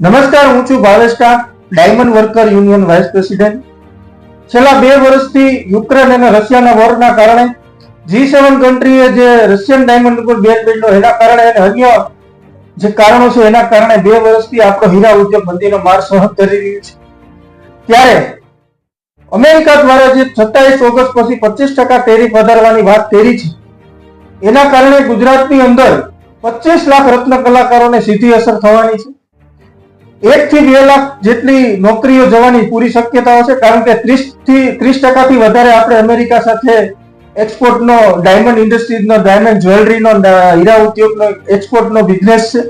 નમસ્કાર, હું છું ભાવેશકા diamond worker union vice president છેલ્લા બે વર્ષથી યુક્રેન અને રશિયાના વોરના કારણે જી સેવન કન્ટ્રીએ જે રશિયન ડાયમંડ ઉપર બેન બેન્ડો એના કારણે અને અન્ય જે કારણો છે, એના કારણે બે વર્ષથી આપણો હીરા ઉદ્યોગ મંદીનો માર સહન કરી રહ્યું છે. ત્યારે અમેરિકા દ્વારા જે સત્તાવીસ ઓગસ્ટ પછી પચીસ ટકા ટેરિફ વધારવાની વાત કરી છે, એના કારણે ગુજરાતની અંદર પચીસ લાખ રત્ન કલાકારોને સીધી અસર થવાની છે. એક થી બે લાખ જેટલી નોકરીઓ જવાની પૂરી શક્યતાઓ છે, કારણ કે ત્રીસથી ત્રીસ ટકાથી વધારે આપણે અમેરિકા સાથે એક્સપોર્ટનો ડાયમંડ ઇન્ડસ્ટ્રીઝનો, ડાયમંડ જ્વેલરીનો હીરા ઉદ્યોગનો એક્સપોર્ટનો બિઝનેસ છે.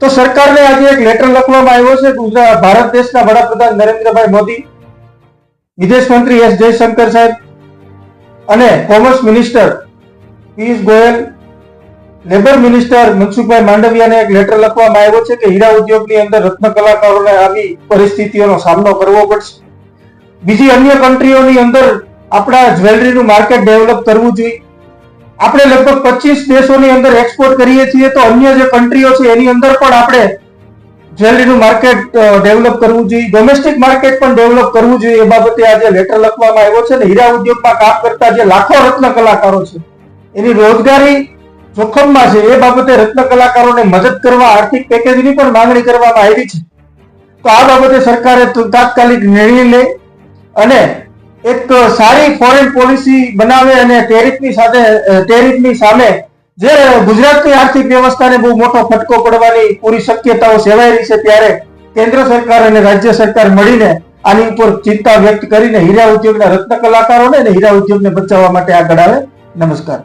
તો સરકારને આજે એક લેટર લખવામાં આવ્યો છે ગુજરાત ભારત દેશના વડાપ્રધાન નરેન્દ્રભાઈ મોદી, વિદેશ મંત્રી એસ જયશંકર સાહેબ અને commerce minister Piyush Goyal labour minister Mansukhbhai માંડવિયાને એક લેટર લખવામાં આવ્યો છે કે હીરા ઉદ્યોગની અંદર રત્ન કલાકારોને આવી પરિસ્થિતિઓનો સામનો કરવો પડશે. બીજી અન્ય કન્ટ્રીઓની અંદર આપણા જ્વેલરીનું માર્કેટ ડેવલપ કરવું જોઈએ. આપણે લગભગ પચીસ દેશોની અંદર એક્સપોર્ટ કરીએ છીએ તો અન્ય જે કન્ટ્રીઓ છે એની અંદર પણ આપણે જ્વેલરીનું માર્કેટ ડેવલપ કરવું જોઈએ. ડોમેસ્ટિક માર્કેટ પણ ડેવલપ કરવું જોઈએ એ બાબતે આજે લેટર લખવામાં આવ્યો છે ને હીરા ઉદ્યોગમાં કામ કરતા જે લાખો રત્ન કલાકારો છે, એની રોજગારી જોખમમાં છે એ બાબતે રત્ન કલાકારોને મદદ કરવા, આર્થિક પેકેજની પણ માંગણી કરવામાં આવી છે. તો આ બાબતે સરકારે તાત્કાલિક નિર્ણય લે અને એક સારી ફોરેન પોલિસી બનાવે અને ટેરિફની સાથે ટેરિફની સામે જે ગુજરાતની આર્થિક વ્યવસ્થાને બહુ મોટો ફટકો પડવાની પૂરી શક્યતાઓ સેવાઈ રહી છે, ત્યારે કેન્દ્ર સરકાર અને રાજ્ય સરકાર મળીને આની ઉપર ચિંતા વ્યક્ત કરીને હીરા ઉદ્યોગના રત્ન કલાકારોને અને હીરા ઉદ્યોગને બચાવવા માટે આગળ આવે. નમસ્કાર.